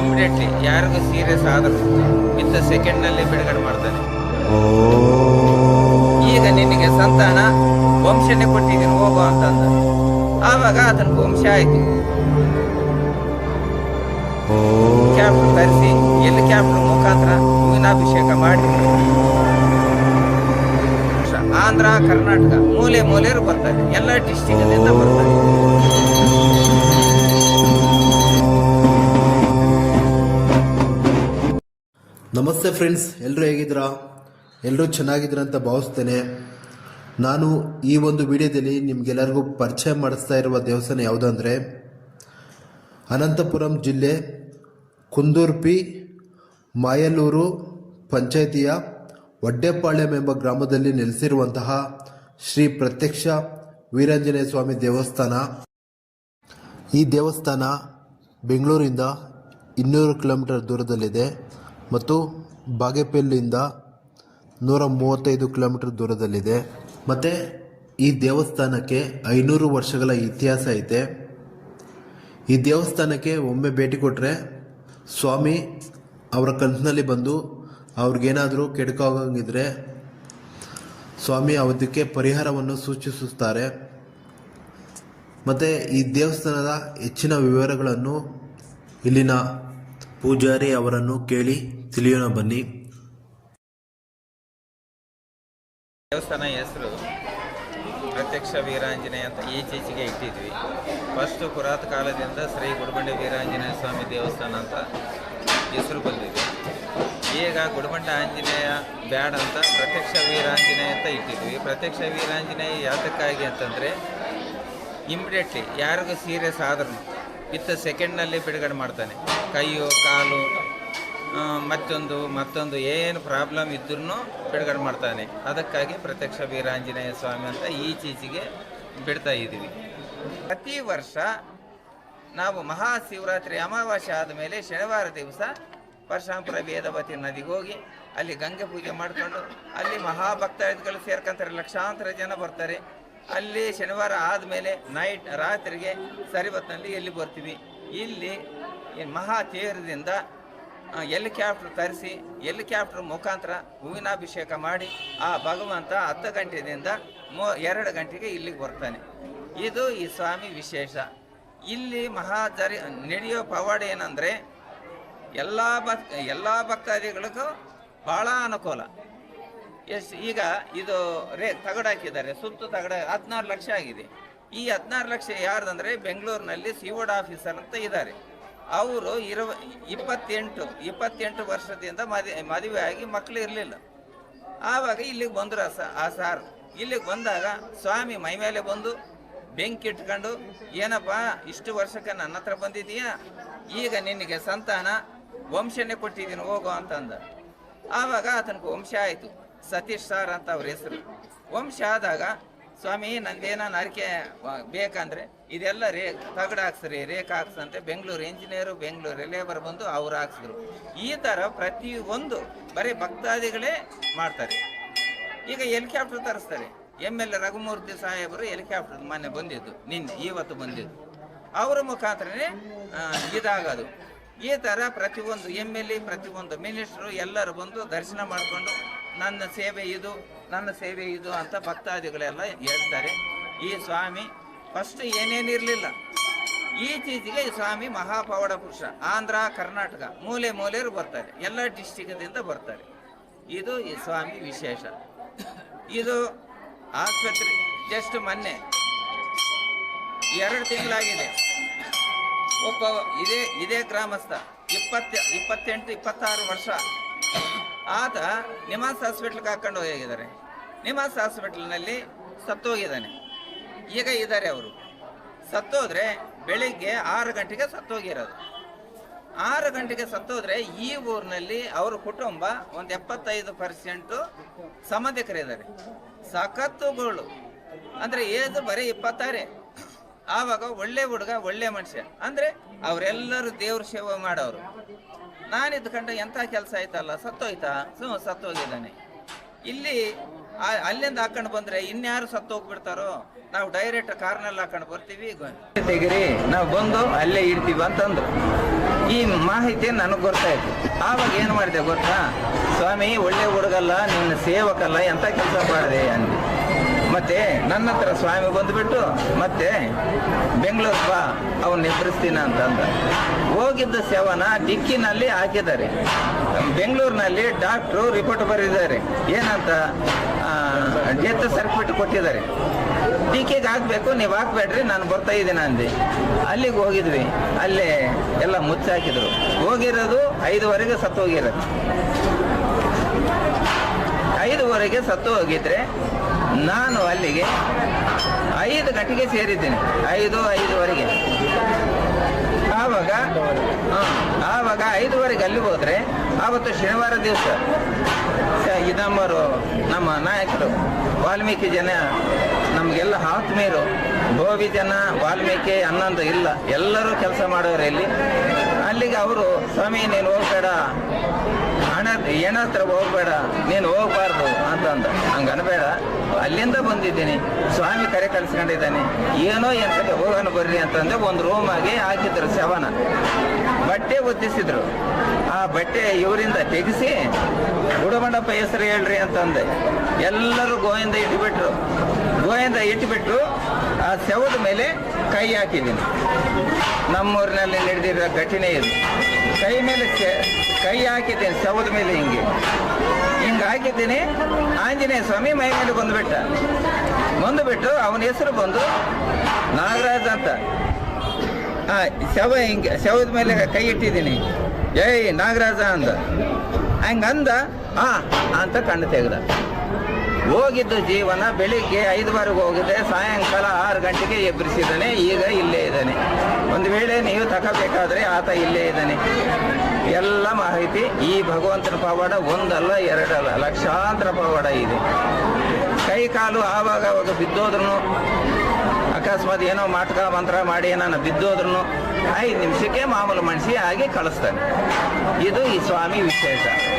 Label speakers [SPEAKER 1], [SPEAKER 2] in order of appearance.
[SPEAKER 1] Immediately ಯಾರಿಗೂ serious ಆದರೂ with ಸೆಕೆಂಡ್ನಲ್ಲಿ ಬಿಡುಗಡೆ ಮಾಡ್ತಾನೆ. ಈಗ ನಿನಗೆ ಸಂತಾನ ವಂಶನೇ ಕೊಟ್ಟಿದ್ದೀನಿ ಹೋಗು ಅಂತಂದ ಆವಾಗ ಅದನ್ನ ವಂಶ ಆಯ್ತು. ಕ್ಯಾಪ್ಟನ್ ತರಿಸಿ ಎಲ್ಲಿ ಕ್ಯಾಪ್ಟನ್ ಮುಖಾಂತರ ಹೂವಿನಾಭಿಷೇಕ ಮಾಡಿ. ಆಂಧ್ರ ಕರ್ನಾಟಕ ಮೂಲೆ ಮೂಲೆಯರು ಬರ್ತಾರೆ. ಎಲ್ಲ ಡಿಸ್ಟಿಕ್ದಿಂದ
[SPEAKER 2] ನಮಸ್ತೆ ಫ್ರೆಂಡ್ಸ್ ಎಲ್ಲರೂ ಹೇಗಿದ್ದೀರಾ? ಎಲ್ಲರೂ ಚೆನ್ನಾಗಿದ್ದೀರಾ ಅಂತ ಭಾವಿಸ್ತೇನೆ. ನಾನು ಈ ಒಂದು ವಿಡಿಯೋದಲ್ಲಿ ನಿಮ್ಗೆಲ್ಲರಿಗೂ ಪರಿಚಯ ಮಾಡಿಸ್ತಾ ಇರುವ ದೇವಸ್ಥಾನ ಯಾವುದಂದರೆ, ಅನಂತಪುರಂ ಜಿಲ್ಲೆ ಕುಂದೂರ್ಪಿ ಮಾಯಲೂರು ಪಂಚಾಯಿತಿಯ ಒಡ್ಡೆಪಾಳ್ಯಂ ಎಂಬ ಗ್ರಾಮದಲ್ಲಿ ನೆಲೆಸಿರುವಂತಹ ಶ್ರೀ ಪ್ರತ್ಯಕ್ಷ ವೀರಾಂಜನೇಯ ಸ್ವಾಮಿ ದೇವಸ್ಥಾನ. ಈ ದೇವಸ್ಥಾನ ಬೆಂಗಳೂರಿಂದ ಇನ್ನೂರು ಕಿಲೋಮೀಟರ್ ದೂರದಲ್ಲಿದೆ. ಮತ್ತು ಬಾಗೇಪಲ್ಲಿಯಿಂದ ನೂರ ಮೂವತ್ತೈದು ಕಿಲೋಮೀಟರ್ ದೂರದಲ್ಲಿದೆ. ಮತ್ತು ಈ ದೇವಸ್ಥಾನಕ್ಕೆ ಐನೂರು ವರ್ಷಗಳ ಇತಿಹಾಸ ಐತೆ. ಈ ದೇವಸ್ಥಾನಕ್ಕೆ ಒಮ್ಮೆ ಭೇಟಿ ಕೊಟ್ಟರೆ ಸ್ವಾಮಿ ಅವರ ಕನಸಿನಲ್ಲಿ ಬಂದು ಅವ್ರಿಗೇನಾದರೂ ಕೆಡಕಾಗಂಗಿದ್ರೆ ಸ್ವಾಮಿ ಅವದಕ್ಕೆ ಪರಿಹಾರವನ್ನು ಸೂಚಿಸುತ್ತಾರೆ. ಮತ್ತು ಈ ದೇವಸ್ಥಾನದ ಹೆಚ್ಚಿನ ವಿವರಗಳನ್ನು ಇಲ್ಲಿನ ಪೂಜಾರಿ ಅವರನ್ನು ಕೇಳಿ ತಿಳಿಯೋಣ ಬನ್ನಿ.
[SPEAKER 1] ದೇವಸ್ಥಾನ ಹೆಸರು ಪ್ರತ್ಯಕ್ಷ ವೀರಾಂಜನೇಯ ಅಂತ ಈಚೀಚೆಗೆ ಇಟ್ಟಿದ್ವಿ. ಫಸ್ಟು ಪುರಾತ ಕಾಲದಿಂದ ಶ್ರೀ ಗುಡಬಂಡೆ ವೀರಾಂಜನೇಯ ಸ್ವಾಮಿ ದೇವಸ್ಥಾನ ಅಂತ ಹೆಸರು ಬಂದಿದೆ. ಈಗ ಗುಡಿಬಂಡೆ ಆಂಜನೇಯ ಬ್ಯಾಡ್ ಅಂತ ಪ್ರತ್ಯಕ್ಷ ವೀರಾಂಜನೇಯ ಅಂತ ಇಟ್ಟಿದ್ವಿ. ಪ್ರತ್ಯಕ್ಷ ವೀರಾಂಜನೇಯ ಯಾತಕ್ಕಾಗಿ ಅಂತಂದರೆ ಇಮಿಡಿಯೇಟ್ಲಿ ಯಾರಿಗೂ ಸೀರಿಯಸ್ ಆದ್ರೂ ವಿತ್ ಸೆಕೆಂಡ್ನಲ್ಲಿ ಬಿಡುಗಡೆ ಮಾಡ್ತಾನೆ. ಕೈಯು, ಕಾಲು ಮತ್ತೊಂದು ಮತ್ತೊಂದು ಏನು ಪ್ರಾಬ್ಲಮ್ ಇದ್ರೂ ಬಿಡುಗಡೆ ಮಾಡ್ತಾನೆ. ಅದಕ್ಕಾಗಿ ಪ್ರತ್ಯಕ್ಷ ವೀರಾಂಜನೇಯ ಸ್ವಾಮಿ ಅಂತ ಈಚೀಚೆಗೆ ಬಿಡ್ತಾ ಇದ್ದೀವಿ. ಪ್ರತಿ ವರ್ಷ ನಾವು ಮಹಾಶಿವರಾತ್ರಿ ಅಮಾವಾಸ್ಯೆ ಆದಮೇಲೆ ಶನಿವಾರ ದಿವಸ ವರ್ಷಾಂಪುರ ವೇದವತಿ ನದಿಗೆ ಹೋಗಿ ಅಲ್ಲಿ ಗಂಗೆ ಪೂಜೆ ಮಾಡಿಕೊಂಡು ಅಲ್ಲಿ ಮಹಾಭಕ್ತಾದಿಗಳು ಸೇರ್ಕೊಂತಾರೆ. ಲಕ್ಷಾಂತರ ಜನ ಬರ್ತಾರೆ. ಅಲ್ಲಿ ಶನಿವಾರ ಆದಮೇಲೆ ನೈಟ್ ರಾತ್ರಿಗೆ ಸರಿವತ್ನಲ್ಲಿ ಎಲ್ಲಿ ಬರ್ತೀವಿ? ಇಲ್ಲಿ ಈ ಮಹಾ ತೀರದಿಂದ ಹೆಲಿಕ್ಯಾಪ್ಟರ್ ತರಿಸಿ ಹೆಲಿಕ್ಯಾಪ್ಟರ್ ಮುಖಾಂತರ ಹೂವಿನಾಭಿಷೇಕ ಮಾಡಿ, ಆ ಭಗವಂತ ಹತ್ತು ಗಂಟೆಯಿಂದ ಮೂ, ಎರಡು ಗಂಟೆಗೆ ಇಲ್ಲಿಗೆ ಬರ್ತಾನೆ. ಇದು ಈ ಸ್ವಾಮಿ ವಿಶೇಷ. ಇಲ್ಲಿ ಮಹಾ ಜರಿ, ನಡೆಯೋ ಪವಾಡ ಏನಂದರೆ, ಎಲ್ಲ ಭಕ್, ಎಲ್ಲ ಭಕ್ತಾದಿಗಳಿಗೂ ಭಾಳ ಅನುಕೂಲ. ಎಸ್, ಈಗ ಇದು ರೇ, ತಗಡು ಹಾಕಿದ್ದಾರೆ, ಸುತ್ತು ತಗಡ, ಹದಿನಾರು ಲಕ್ಷ ಆಗಿದೆ. ಈ ಹದಿನಾರು ಲಕ್ಷ ಯಾರ್ದಂದ್ರೆ, ಬೆಂಗಳೂರಿನಲ್ಲಿ ಸಿವೋಡ್ ಆಫೀಸರ್ ಅಂತ ಇದ್ದಾರೆ. ಅವರು ಇರುವ ಇಪ್ಪತ್ತೆಂಟು ಇಪ್ಪತ್ತೆಂಟು ವರ್ಷದಿಂದ ಮದಿ, ಮದುವೆ ಆಗಿ ಮಕ್ಕಳು ಇರಲಿಲ್ಲ. ಆವಾಗ ಇಲ್ಲಿಗೆ ಬಂದರು ಆ ಸ- ಆ ಸಾರು. ಇಲ್ಲಿಗೆ ಬಂದಾಗ ಸ್ವಾಮಿ ಮೈ ಮೇಲೆ ಬಂದು ಬೆಂಕಿ ಇಟ್ಕೊಂಡು ಏನಪ್ಪ, ಇಷ್ಟು ವರ್ಷಕ್ಕೆ ನನ್ನ ಹತ್ರ ಬಂದಿದೀಯಾ ಈಗ ನಿನಗೆ ಸಂತಾನ, ವಂಶನೇ ಕೊಟ್ಟಿದ್ದೀನಿ, ಹೋಗೋ ಅಂತಂದ. ಆವಾಗ ಆತನಿಗೆ ವಂಶ ಆಯಿತು. ಸತೀಶ್ ಸಾರ್ ಅಂತ ಅವ್ರ ಹೆಸರು. ವಂಶ ಆದಾಗ ಸ್ವಾಮಿ, ನಂದೇನ ಅರಿಕೆ ಬೇಕಂದ್ರೆ ಇದೆಲ್ಲ ರೇ, ತಗಡು ಹಾಕ್ಸ್ರಿ, ರೇಖೆ ಹಾಕ್ಸಂತೆ ಬೆಂಗಳೂರು ಇಂಜಿನಿಯರು ಬೆಂಗಳೂರು ಲೇಬರ್ ಬಂದು ಅವ್ರು ಹಾಕ್ಸಿದ್ರು. ಈ ಥರ ಪ್ರತಿ ಒಂದು ಬರೀ ಭಕ್ತಾದಿಗಳೇ ಮಾಡ್ತಾರೆ. ಈಗ ಹೆಲಿಕಾಪ್ಟರ್ ತರಿಸ್ತಾರೆ. ಎಂ ಎಲ್ ಎ ರಘುಮೂರ್ತಿ ಸಾಹೇಬರು ಹೆಲಿಕಾಪ್ಟರ್ ಮೊನ್ನೆ ಬಂದಿದ್ದು, ನಿನ್ನೆ, ಇವತ್ತು ಬಂದಿದ್ದು. ಅವರ ಮುಖಾಂತರನೇ ಇದಾಗೋದು. ಈ ಥರ ಪ್ರತಿಯೊಂದು ಎಂ ಎಲ್ ಎ, ಪ್ರತಿಯೊಂದು ಮಿನಿಸ್ಟ್ರು ಎಲ್ಲರೂ ಬಂದು ದರ್ಶನ ಮಾಡಿಕೊಂಡು ನನ್ನ ಸೇವೆ ಇದು, ನನ್ನ ಸೇವೆ ಇದು ಅಂತ ಭಕ್ತಾದಿಗಳೆಲ್ಲ ಹೇಳ್ತಾರೆ. ಈ ಸ್ವಾಮಿ ಫಸ್ಟ್ ಏನೇನಿರಲಿಲ್ಲ. ಈಚೀಚೆಗೆ ಈ ಸ್ವಾಮಿ ಮಹಾಪವಾಡ ಪುರುಷ, ಆಂಧ್ರ, ಕರ್ನಾಟಕ, ಮೂಲೆ ಮೂಲೆಯರು ಬರ್ತಾರೆ. ಎಲ್ಲ ಡಿಸ್ಟಿಕ್ದಿಂದ ಬರ್ತಾರೆ. ಇದು ಈ ಸ್ವಾಮಿ ವಿಶೇಷ. ಇದು ಆಸ್ಪತ್ರೆ ಜಸ್ಟ್ ಮೊನ್ನೆ ಎರಡು ತಿಂಗಳಾಗಿದೆ. ಒಬ್ಬ ಇದೇ ಇದೇ ಗ್ರಾಮಸ್ಥ, ಇಪ್ಪತ್ತ, ಇಪ್ಪತ್ತೆಂಟು, ಇಪ್ಪತ್ತಾರು ವರ್ಷ. ಆತ ನಿಮಾನ್ಸ್ ಹಾಸ್ಪಿಟ್ಲ್ಗೆ ಹಾಕೊಂಡು ಹೋಗಿದ್ದಾರೆ. ನಿಮಾನ್ಸ್ ಹಾಸ್ಪಿಟ್ಲ್ನಲ್ಲಿ ಸತ್ತೋಗಿದ್ದಾನೆ. ಈಗ ಇದ್ದಾರೆ ಅವರು. ಸತ್ತೋದ್ರೆ ಬೆಳಿಗ್ಗೆ ಆರು ಗಂಟೆಗೆ ಸತ್ತೋಗಿರೋದು. ಆರು ಗಂಟೆಗೆ ಸತ್ತೋದ್ರೆ ಈ ಊರಿನಲ್ಲಿ ಅವ್ರ ಕುಟುಂಬ ಒಂದು ಎಪ್ಪತ್ತೈದು ಪರ್ಸೆಂಟು ಸಂಬಂಧಿಕರಿದ್ದಾರೆ. ಸಖತ್ತುಗಳು ಅಂದರೆ ಏಜ್ ಬರೀ ಇಪ್ಪತ್ತಾರೆ. ಆವಾಗ ಒಳ್ಳೆ ಹುಡುಗ, ಒಳ್ಳೆ ಮನುಷ್ಯ. ಅಂದರೆ ಅವರೆಲ್ಲರೂ ದೇವ್ರ ಸೇವೆ ಮಾಡೋರು. ನಾನು ಇದ್ಕೊಂಡು ಎಂಥ ಕೆಲಸ ಆಯ್ತಲ್ಲ, ಸತ್ತೋಯ್ತಾ? ಹ್ಞೂ, ಸತ್ತೋಗಿದ್ದಾನೆ. ಇಲ್ಲಿ ಅಲ್ಲಿಂದ ಹಾಕೊಂಡು ಬಂದ್ರೆ ಇನ್ಯಾರು ಸತ್ತು ಹೋಗ್ಬಿಡ್ತಾರೋ ನಾವು ಡೈರೆಕ್ಟ್ ಕಾರ್ನಲ್ಲಿ ಹಾಕೊಂಡು ಬರ್ತೀವಿ ತೆಗಿರಿ, ನಾವು ಬಂದು ಅಲ್ಲೇ ಇಡ್ತೀವಿ ಅಂತಂದ್ರು. ಈ ಮಾಹಿತಿ ನನಗೆ ಗೊತ್ತಾಯ್ತು. ಆವಾಗ ಏನು ಮಾಡಿದೆ ಗೊತ್ತಾ? ಸ್ವಾಮಿ, ಒಳ್ಳೆ ಹುಡುಗಲ್ಲ, ನಿನ್ನ ಸೇವಕಲ್ಲ ಎಂತ ಕೆಲಸ ಮಾಡಿದೆ ಅಂದೆ ಮತ್ತೆ ನನ್ನ ಹತ್ರ ಸ್ವಾಮಿ ಬಂದ್ಬಿಟ್ಟು, ಮತ್ತೆ ಬೆಂಗಳೂರು ಬಾ ಅವನ್ನ ಎಬ್ಬರಿಸ್ತೀನ ಅಂತಂದ. ಹೋಗಿದ್ದ ಶವನ ಡಿಕ್ಕಿನಲ್ಲಿ ಹಾಕಿದ್ದಾರೆ. ಬೆಂಗಳೂರಿನಲ್ಲಿ ಡಾಕ್ಟ್ರು ರಿಪೋರ್ಟ್ ಬರೆದಿದ್ದಾರೆ. ಏನಂತ ಡೆತ್ ಸರ್ಟಿಫಿಕೇಟ್ ಕೊಟ್ಟಿದ್ದಾರೆ. ಡಿಕ್ಕಿಗೆ ಹಾಕ್ಬೇಕು, ನೀವು ಹಾಕ್ಬೇಡ್ರಿ, ನಾನು ಬರ್ತಾ ಇದ್ದೀನಿ ಅಂದೆ. ಅಲ್ಲಿಗೆ ಹೋಗಿದ್ವಿ. ಅಲ್ಲೇ ಎಲ್ಲ ಮುಚ್ಚಾಕಿದ್ರು. ಹೋಗಿರೋದು ಐದುವರೆಗೆ ಸತ್ತು ಹೋಗಿರೋದು. ಐದುವರೆಗೆ ಸತ್ತು ಹೋಗಿದ್ರೆ ನಾನು ಅಲ್ಲಿಗೆ ಐದು ಗಂಟೆಗೆ ಸೇರಿದ್ದೀನಿ. ಐದು, ಐದುವರೆಗೆ. ಆವಾಗ ಆವಾಗ ಐದುವರೆಗೆ ಅಲ್ಲಿ ಹೋದ್ರೆ ಆವತ್ತು ಶನಿವಾರ ದಿವಸ. ಇದಂಬರು ನಮ್ಮ ನಾಯಕರು, ವಾಲ್ಮೀಕಿ ಜನ, ನಮಗೆಲ್ಲ ಆತ್ಮೀಯರು ಗೋವಿ ಜನ ವಾಲ್ಮೀಕಿ ಅನ್ನೊಂದು ಇಲ್ಲ. ಎಲ್ಲರೂ ಕೆಲಸ ಮಾಡೋರು ಇಲ್ಲಿ ಅಲ್ಲಿಗೆ ಅವರು, ಸ್ವಾಮಿ, ನೀನು ಹೋಗ್ಬೇಡ. ಹಣ ಏನತ್ರ ಹೋಗ್ಬೇಡ. ನೀನು ಹೋಗ್ಬಾರ್ದು ಅಂತಂದ. ಹಂಗ ಅನ್ಬೇಡ. ಅಲ್ಲಿಂದ ಬಂದಿದ್ದೀನಿ. ಸ್ವಾಮಿ ಕರೆ ಕಳ್ಸ್ಕೊಂಡಿದ್ದಾನೆ. ಏನೋ ಎಂತಕ್ಕೆ ಹೋಗೋಣ ಬರ್ರಿ ಅಂತಂದ್ರೆ ಒಂದು ರೂಮ್ ಆಗಿ ಹಾಕಿದ್ರು ಶವನ. ಬಟ್ಟೆ ಒತ್ತಿಸಿದ್ರು. ಆ ಬಟ್ಟೆ ಇವರಿಂದ ತೆಗೆಸಿ ಗುಡಮಂಡಪ್ಪ ಹೆಸರು ಹೇಳ್ರಿ ಅಂತಂದೆ. ಎಲ್ಲರೂ ಗೋವಿಂದ ಇಟ್ಬಿಟ್ರು. ಗೋವಿಂದ ಇಟ್ಬಿಟ್ಟು ಆ ಸೆವದ ಮೇಲೆ ಕೈ ಹಾಕಿದ್ದೀನಿ. ನಮ್ಮೂರಿನಲ್ಲಿ ನಡೆದಿರೋ ಘಟನೆ ಇದು ಕೈ ಮೇಲೆ ಕೈ ಹಾಕಿದ್ದೇನೆ, ಸೆವದ ಮೇಲೆ ಹಿಂಗೆ. ಹಿಂಗೆ ಹಾಕಿದ್ದೀನಿ, ಆಂಜನೇಯ ಸ್ವಾಮಿ ಮೈ ಮೇಲೆ ಬಂದುಬಿಟ್ಟ. ಬಂದುಬಿಟ್ಟು ಅವನ ಹೆಸರು ಬಂದು ನಾಗರಾಜ್ ಅಂತ. ಆ, ಶವ ಹಿಂಗೆ, ಶವದ ಮೇಲೆ ಕೈ ಇಟ್ಟಿದ್ದೀನಿ. ಏಯ್, ನಾಗರಾಜ ಅಂದ ಹಂಗಂದ, ಆ, ಅಂತ ಕಣ್ಣು ತೆಗೆದ. ಹೋಗಿದ್ದು ಜೀವನ ಬೆಳಿಗ್ಗೆ ಐದುವರೆಗೆ ಹೋಗಿದೆ, ಸಾಯಂಕಾಲ ಆರು ಗಂಟೆಗೆ ಎಬ್ಬರಿಸಿದ್ದಾನೆ ಈಗ ಇಲ್ಲೇ ಇದ್ದಾನೆ. ಒಂದು ವೇಳೆ ನೀವು ತಗೋಬೇಕಾದ್ರೆ ಆತ ಇಲ್ಲೇ ಇದ್ದಾನೆ. ಎಲ್ಲ ಮಾಹಿತಿ ಈ ಭಗವಂತನ ಪವಾಡ ಒಂದಲ್ಲ, ಎರಡಲ್ಲ, ಲಕ್ಷಾಂತರ ಪವಾಡ ಇದೆ. ಕೈ ಕಾಲು ಆವಾಗ ಅವಾಗ ಬಿದ್ದೋದ್ರು ಅಕಸ್ಮಾತ್ ಏನೋ ಮಾಟಕ ಮಂತ್ರ ಮಾಡಿ ಏನೋ ಬಿದ್ದೋದ್ರು ಐದು ನಿಮಿಷಕ್ಕೆ ಮಾಮೂಲು ಮನುಷ್ಯ ಆಗಿ ಕಳಿಸ್ತಾನೆ. ಇದು ಈ ಸ್ವಾಮಿ ವಿಶೇಷ.